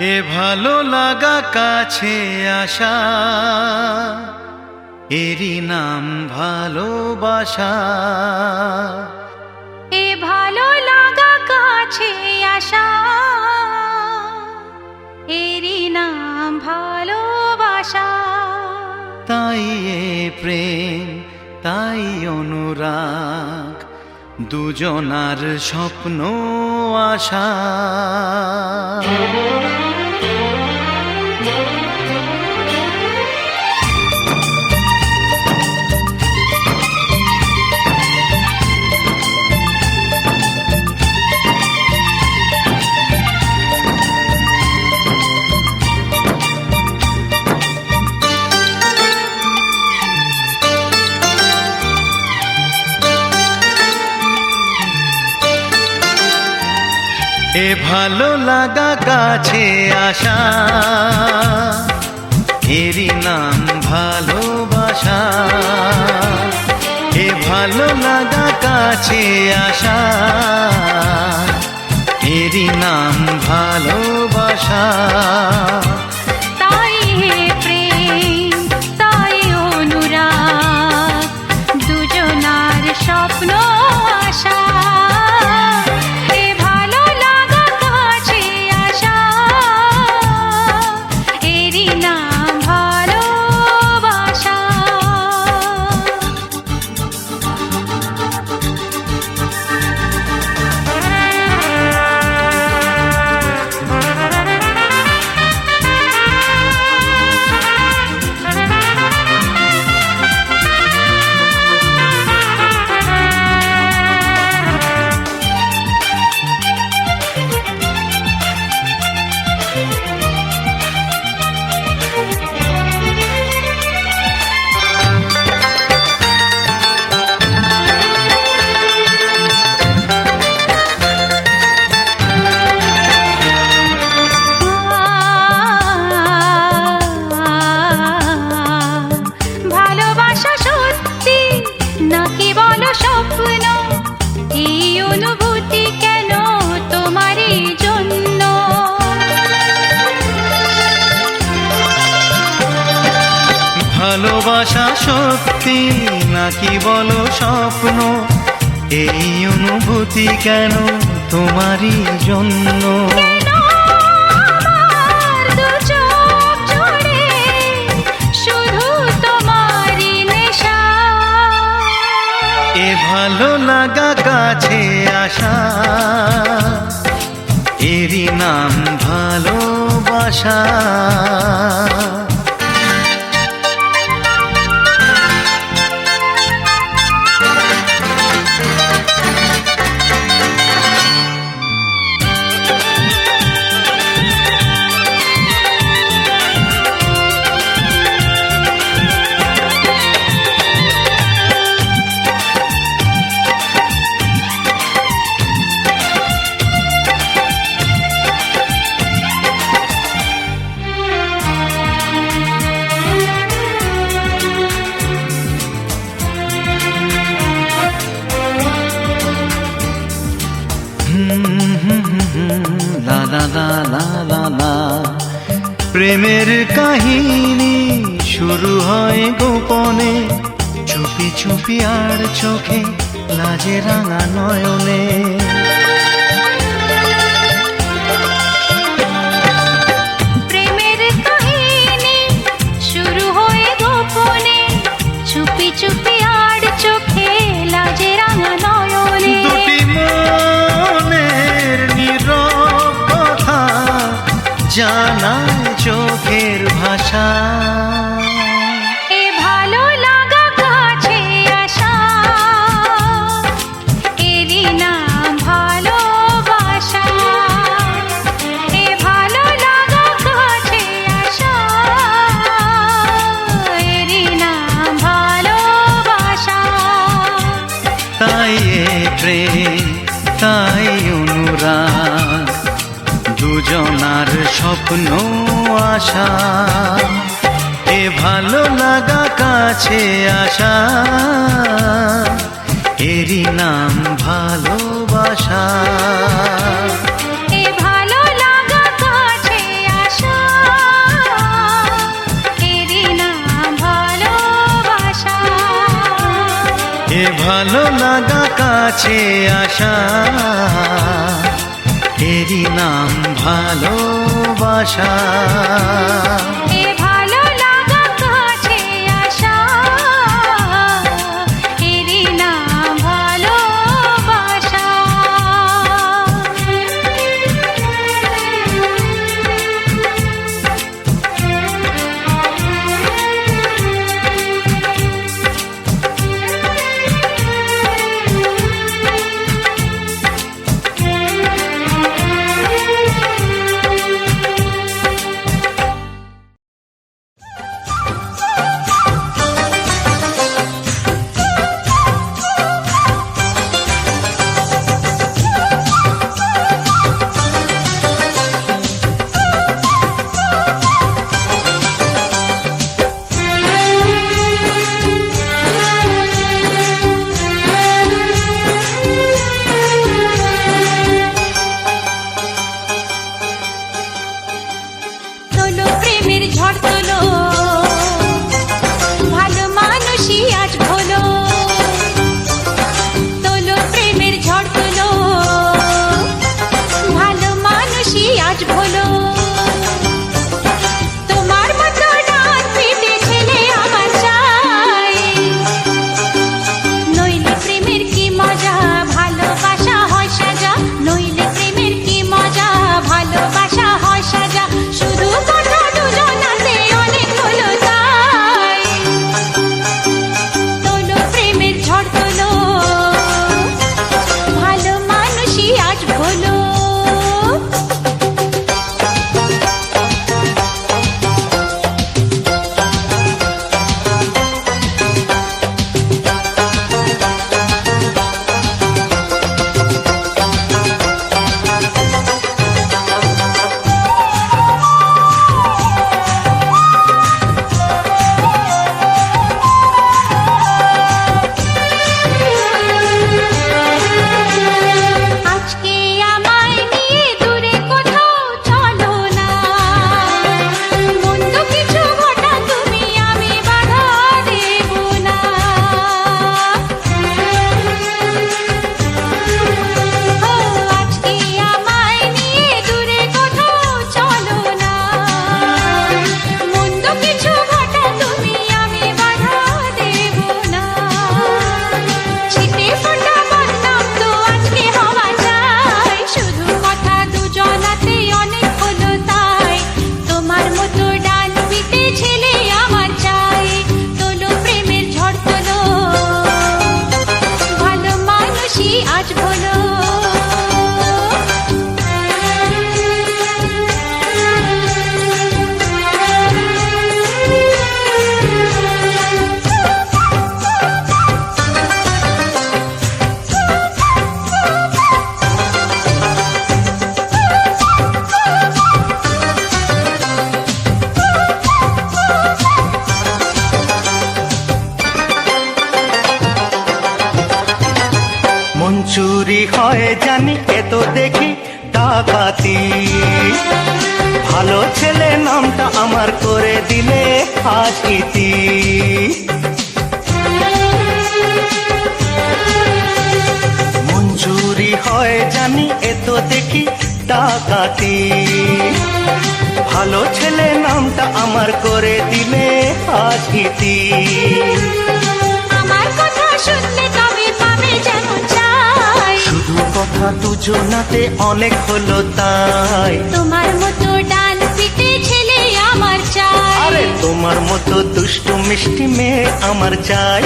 এ ভালো লাগা কাছে আসা এরই নাম ভালোবাসা। এ ভালো লাগা কাছে আসা এরই নাম ভালোবাসা। তাই এ প্রেম তাই অনুরাগ দুজনার স্বপ্ন আশা। এ ভালো লাগা কাছে আশা? এরই নাম ভালোবাসা। এ ভালো লাগা কাছে আশা? এরই নাম ভালোবাসা। সত্যি নাকি বলো স্বপ্ন? এই অনুভূতি কেন তোমারই জন্য? এ ভালো লাগা কাছে আসা এরই নাম ভালোবাসা। প্রেমের কাহিনী শুরু হয় গোপনে। চুপি চুপি আর চোখে লাজে রাঙা নয়নে। স্বপ্ন আশা। এ ভালো লাগা কাছে আসা। এরই নাম ভালোবাসা। ভালো লাগা কাছে আশা এরই নাম ভালোবাসা। চুরি হয় জানি এত দেখি ডাকাতি। ভালো ছেলে নামটা আমার করে দিলে হাসিতি মঞ্জুরি হয় জানি এত দেখি ডাকাতি। ভালো ছেলে নামটা আমার করে দিলে হাসিতি আমার কথা শুনলে তবে পাবে কথা দুজনাতে অনেক হলো তাই। তোমার মতো ডান পিটে ছেলে আমার চাই। তোমার মতো দুষ্টু মিষ্টি মেয়ে আমার চাই।